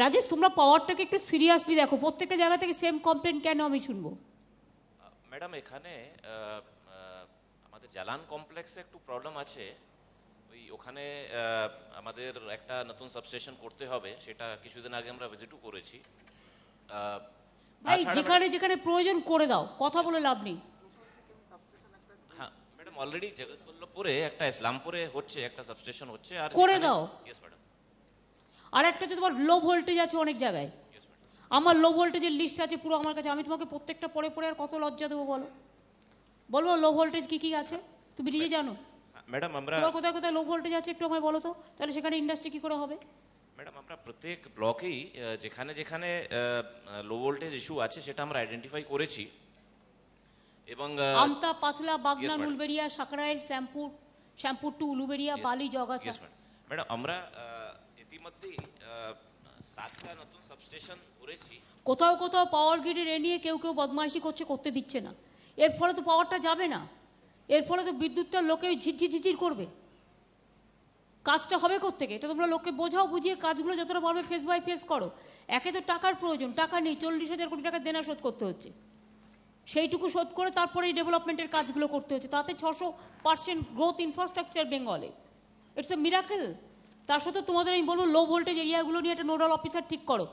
রাজেশ তোমরা পাওয়ারটাকে একটু সিরিয়াসলি দেখো। প্রত্যেকটা জায়গা থেকে সেম কমপ্লেন কেন আমি শুনব? ম্যাডাম এখানে আমাদের জালান কমপ্লেক্সে একটু প্রবলেম আছে। ওই ওখানে আমাদের একটা নতুন সাবস্টেশন করতে হবে সেটা কিছুদিন আগে আমরা ভিজিটও করেছি। ভাই যেখানে যেখানে প্রয়োজন করে দাও কথা বলে লাভ নেই। হ্যাঁ ম্যাডাম অলরেডি জগৎবল্লভপুরে একটা ইসলামপুরে হচ্ছে একটা সাবস্টেশন হচ্ছে আর করে দাও। ইয়েস ম্যাডাম আর একটা হচ্ছে তোমার লো ভোল্টেজ আছে অনেক জায়গায়। আমার লো ভোল্টেজের লিস্ট আছে পুরো আমার কাছে। আমি তোমাকে প্রত্যেকটা পরে পরে আর কত লজ্জা দেবো বলো? বলব লো ভোল্টেজ কি কি আছে? তুমি নিজে জানো? ম্যাডাম আমরা কোথায় কোথায় লো ভোল্টেজ আছে একটু আমায় বলো তো? তাহলে সেখানে ইন্ডাস্ট্রি কি করে হবে? ম্যাডাম আমরা প্রত্যেক ব্লকেই যেখানে যেখানে লো ভোল্টেজ ইস্যু আছে সেটা আমরা আইডেন্টিফাই করেছি। এবং Amta Panchla Bagnan madam. Uluberia Sankrail Shyampur Shyampur two Uluberia Bally Jagachha. Madam আমরা কোথাও কোথাও পাওয়ার গ্রিডের এ নিয়ে কেউ কেউ বদমাইশি করছে, করতে দিচ্ছে না। এর ফলে তো পাওয়ারটা যাবে না। এর ফলে তো বিদ্যুৎটা লোকে ঝিরঝির ঝিরঝির করবে। কাজটা হবে থেকে এটা তোমরা লোককে বোঝাও, বুঝিয়ে কাজগুলো যতটা পারবে ফেস বাই ফেস করো। একে তো টাকার প্রয়োজন, টাকা নেই, চল্লিশ হাজার কোটি টাকা দেনা শোধ করতে হচ্ছে। সেইটুকু শোধ করে তারপরে এই ডেভেলপমেন্টের কাজগুলো করতে হচ্ছে। তাতে ছশো পার্সেন্ট গ্রোথ ইনফ্রাস্ট্রাকচার বেঙ্গলে ইটস এ মিরাকেল তার সাথে তোমাদের আমি বলব লো ভোল্টেজ এরিয়াগুলো নিয়ে একটা নোডাল অফিসার ঠিক করো।